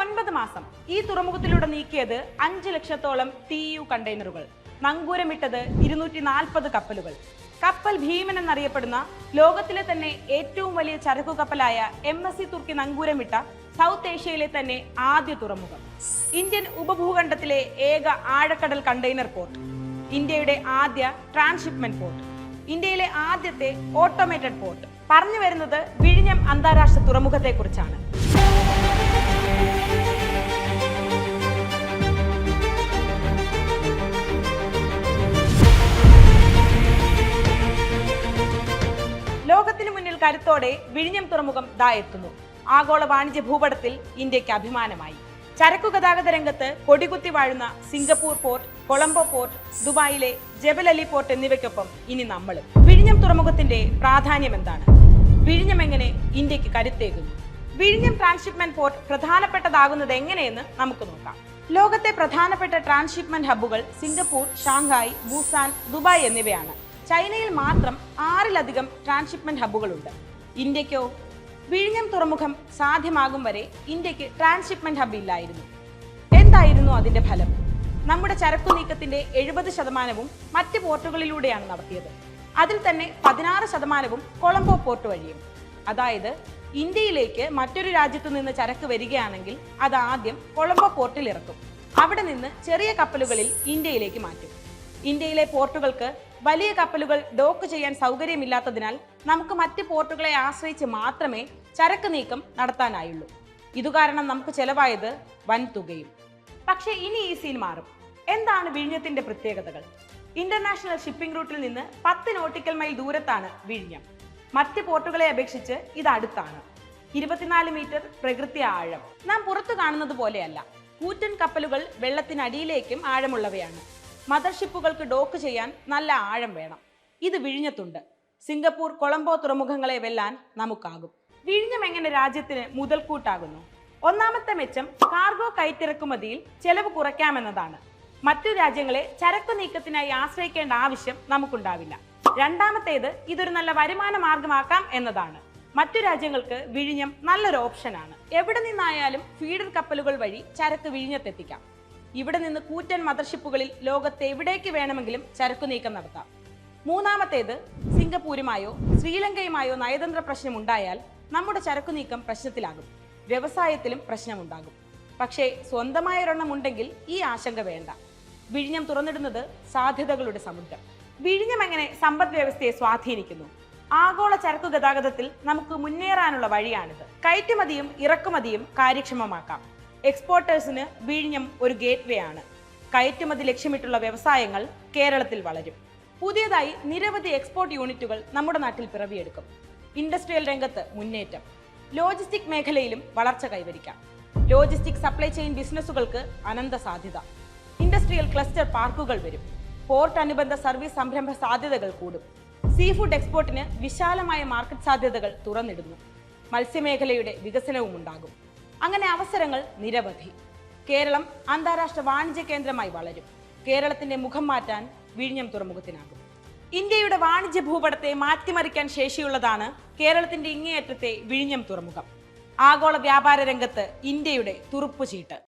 ഒൻപത് മാസം ഈ തുറമുഖത്തിലൂടെ നീക്കിയത് അഞ്ച് ലക്ഷത്തോളം ടി യു കണ്ടെയ്നറുകൾ. നങ്കൂരമിട്ടത് ഇരുന്നൂറ്റി നാൽപ്പത് കപ്പലുകൾ. കപ്പൽ ഭീമൻ എന്നറിയപ്പെടുന്ന ലോകത്തിലെ തന്നെ ഏറ്റവും വലിയ ചരക്കു കപ്പലായ എം എസ് സി തുർക്കി നങ്കൂരമിട്ട സൗത്ത് ഏഷ്യയിലെ തന്നെ ആദ്യ തുറമുഖം. ഇന്ത്യൻ ഉപഭൂഖണ്ഡത്തിലെ ഏക ആഴക്കടൽ കണ്ടെയ്നർ പോർട്ട്. ഇന്ത്യയുടെ ആദ്യ ട്രാൻസ്ഷിപ്മെന്റ് പോർട്ട്. ഇന്ത്യയിലെ ആദ്യത്തെ ഓട്ടോമേറ്റഡ് പോർട്ട്. പറഞ്ഞു വരുന്നത് വിഴിഞ്ഞം അന്താരാഷ്ട്ര തുറമുഖത്തെക്കുറിച്ചാണ്. കരുത്തോടെ വിഴിഞ്ഞം തുറമുഖം ദാ എത്തുന്നു. ആഗോള വാണിജ്യ ഭൂപടത്തിൽ ഇന്ത്യയ്ക്ക് അഭിമാനമായി. ചരക്കു ഗതാഗത രംഗത്ത് കൊടികുത്തി വാഴുന്ന സിംഗപ്പൂർ പോർട്ട് കൊളംബോ പോർട്ട് ദുബായിലെ ജബൽ അലി പോർട്ട് എന്നിവയ്ക്കൊപ്പം ഇനി നമ്മൾ വിഴിഞ്ഞം തുറമുഖത്തിന്റെ പ്രാധാന്യം എന്താണ്? വിഴിഞ്ഞം എങ്ങനെ ഇന്ത്യയ്ക്ക് കരുത്തേകുന്നു? വിഴിഞ്ഞം ട്രാൻസ്ഷിപ്മെന്റ് പോർട്ട് പ്രധാനപ്പെട്ടതാകുന്നത് എങ്ങനെയെന്ന് നമുക്ക് നോക്കാം. ലോകത്തെ പ്രധാനപ്പെട്ട ട്രാൻസ്ഷിപ്മെന്റ് ഹബ്ബുകൾ സിംഗപ്പൂർ ഷാങ്ഹായ് ബൂസാൻ ദുബായ് എന്നിവയാണ്. ചൈനയിൽ മാത്രം ആറിലധികം ട്രാൻസ്ഷിപ്മെന്റ് ഹബ്ബുകളുണ്ട്. ഇന്ത്യക്കോ വിഴിഞ്ഞം തുറമുഖം സാധ്യമാകും വരെ ഇന്ത്യയ്ക്ക് ട്രാൻസ്ഷിപ്മെന്റ് ഹബ് ഇല്ലായിരുന്നു. എന്തായിരുന്നു അതിന്റെ ഫലം? നമ്മുടെ ചരക്കു നീക്കത്തിന്റെ എഴുപത് ശതമാനവും മറ്റ് പോർട്ടുകളിലൂടെയാണ് നടത്തിയത്. അതിൽ തന്നെ പതിനാറ് ശതമാനവും കൊളംബോ പോർട്ട് വഴിയും. അതായത് ഇന്ത്യയിലേക്ക് മറ്റൊരു രാജ്യത്തു നിന്ന് ചരക്ക് വരികയാണെങ്കിൽ അത് ആദ്യം കൊളംബോ പോർട്ടിൽ ഇറക്കും. അവിടെ നിന്ന് ചെറിയ കപ്പലുകളിൽ ഇന്ത്യയിലേക്ക് മാറ്റും. ഇന്ത്യയിലെ പോർട്ടുകൾക്ക് വലിയ കപ്പലുകൾ ഡോക്ക് ചെയ്യാൻ സൗകര്യമില്ലാത്തതിനാൽ നമുക്ക് മറ്റ് പോർട്ടുകളെ ആശ്രയിച്ച് മാത്രമേ ചരക്ക് നീക്കം നടത്താനായുള്ളൂ. ഇതുകാരണം നമുക്ക് ചെലവായത് വൻ തുകയും പക്ഷേ ഇനി ഈ സീൻ മാറും. എന്താണ് വിഴിഞ്ഞത്തിന്റെ പ്രത്യേകതകൾ? ഇന്റർനാഷണൽ ഷിപ്പിംഗ് റൂട്ടിൽ നിന്ന് പത്ത് നോട്ടിക്കൽ മൈൽ ദൂരത്താണ് വിഴിഞ്ഞം. മറ്റ് പോർട്ടുകളെ അപേക്ഷിച്ച് ഇത് അടുത്താണ്. ഇരുപത്തിനാല് മീറ്റർ പ്രകൃതി ആഴം. നാം പുറത്തു കാണുന്നത് പോലെയല്ല. കൂറ്റൻ കപ്പലുകൾ വെള്ളത്തിനടിയിലേക്കും ആഴമുള്ളവയാണ്. മദർഷിപ്പുകൾക്ക് ഡോക്ക് ചെയ്യാൻ നല്ല ആഴം വേണം. ഇത് വിഴിഞ്ഞത്തുണ്ട്. സിംഗപ്പൂർ കൊളംബോ തുറമുഖങ്ങളെ വെല്ലാൻ നമുക്കാകും. വിഴിഞ്ഞം എങ്ങനെ രാജ്യത്തിന് മുതൽക്കൂട്ടാകുന്നു? ഒന്നാമത്തെ മെച്ചം കാർഗോ കയറ്റിറക്കുമതിയിൽ ചെലവ് കുറയ്ക്കാമെന്നതാണ്. മറ്റു രാജ്യങ്ങളെ ചരക്കു നീക്കത്തിനായി ആശ്രയിക്കേണ്ട ആവശ്യം നമുക്കുണ്ടാവില്ല. രണ്ടാമത്തേത് ഇതൊരു നല്ല വരുമാന മാർഗമാക്കാം എന്നതാണ്. മറ്റു രാജ്യങ്ങൾക്ക് വിഴിഞ്ഞം നല്ലൊരു ഓപ്ഷനാണ്. എവിടെ നിന്നായാലും ഫീഡർ കപ്പലുകൾ വഴി ചരക്ക് വിഴിഞ്ഞത്തെത്തിക്കാം. ഇവിടെ നിന്ന് കൂറ്റൻ മദർഷിപ്പുകളിൽ ലോകത്ത് എവിടേക്ക് വേണമെങ്കിലും ചരക്കു നീക്കം നടത്താം. മൂന്നാമത്തേത് സിംഗപ്പൂരുമായോ ശ്രീലങ്കയുമായോ നയതന്ത്ര പ്രശ്നം ഉണ്ടായാൽ നമ്മുടെ ചരക്കു നീക്കം പ്രശ്നത്തിലാകും. വ്യവസായത്തിലും പ്രശ്നമുണ്ടാകും. പക്ഷേ സ്വന്തമായ ഒരെണ്ണം ഉണ്ടെങ്കിൽ ഈ ആശങ്ക വേണ്ട. വിഴിഞ്ഞം തുറന്നിടുന്നത് സാധ്യതകളുടെ സമുദ്രം. വിഴിഞ്ഞം എങ്ങനെ സമ്പദ് വ്യവസ്ഥയെ സ്വാധീനിക്കുന്നു? ആഗോള ചരക്കു ഗതാഗതത്തിൽ നമുക്ക് മുന്നേറാനുള്ള വഴിയാണിത്. കയറ്റുമതിയും ഇറക്കുമതിയും കാര്യക്ഷമമാക്കാം. എക്സ്പോർട്ടേഴ്സിന് വിഴിഞ്ഞം ഒരു ഗേറ്റ്വേ ആണ് കയറ്റുമതി ലക്ഷ്യമിട്ടുള്ള വ്യവസായങ്ങൾ കേരളത്തിൽ വളരും. പുതിയതായി നിരവധി എക്സ്പോർട്ട് യൂണിറ്റുകൾ നമ്മുടെ നാട്ടിൽ പിറവിയെടുക്കും. ഇൻഡസ്ട്രിയൽ രംഗത്ത് മുന്നേറ്റം. ലോജിസ്റ്റിക് മേഖലയിലും വളർച്ച കൈവരിക്കാം. ലോജിസ്റ്റിക് സപ്ലൈ ചെയിൻ ബിസിനസ്സുകൾക്ക് അനന്ത സാധ്യത. ഇൻഡസ്ട്രിയൽ ക്ലസ്റ്റർ പാർക്കുകൾ വരും. പോർട്ട് അനുബന്ധ സർവീസ് സംരംഭ സാധ്യതകൾ കൂടും. സീ ഫുഡ് എക്സ്പോർട്ടിന് വിശാലമായ മാർക്കറ്റ് സാധ്യതകൾ തുറന്നിടുന്നു. മത്സ്യമേഖലയുടെ വികസനവും ഉണ്ടാകും അങ്ങനെ അവസരങ്ങൾ നിരവധി. കേരളം അന്താരാഷ്ട്ര വാണിജ്യ കേന്ദ്രമായി വളരും. കേരളത്തിന്റെ മുഖം മാറ്റാൻ വിഴിഞ്ഞം തുറമുഖത്തിനാകും. ഇന്ത്യയുടെ വാണിജ്യ ഭൂപടത്തെ മാറ്റിമറിക്കാൻ ശേഷിയുള്ളതാണ് കേരളത്തിന്റെ ഇങ്ങേയറ്റത്തെ വിഴിഞ്ഞം തുറമുഖം. ആഗോള വ്യാപാര രംഗത്ത് ഇന്ത്യയുടെ തുറുപ്പുചീട്ട്.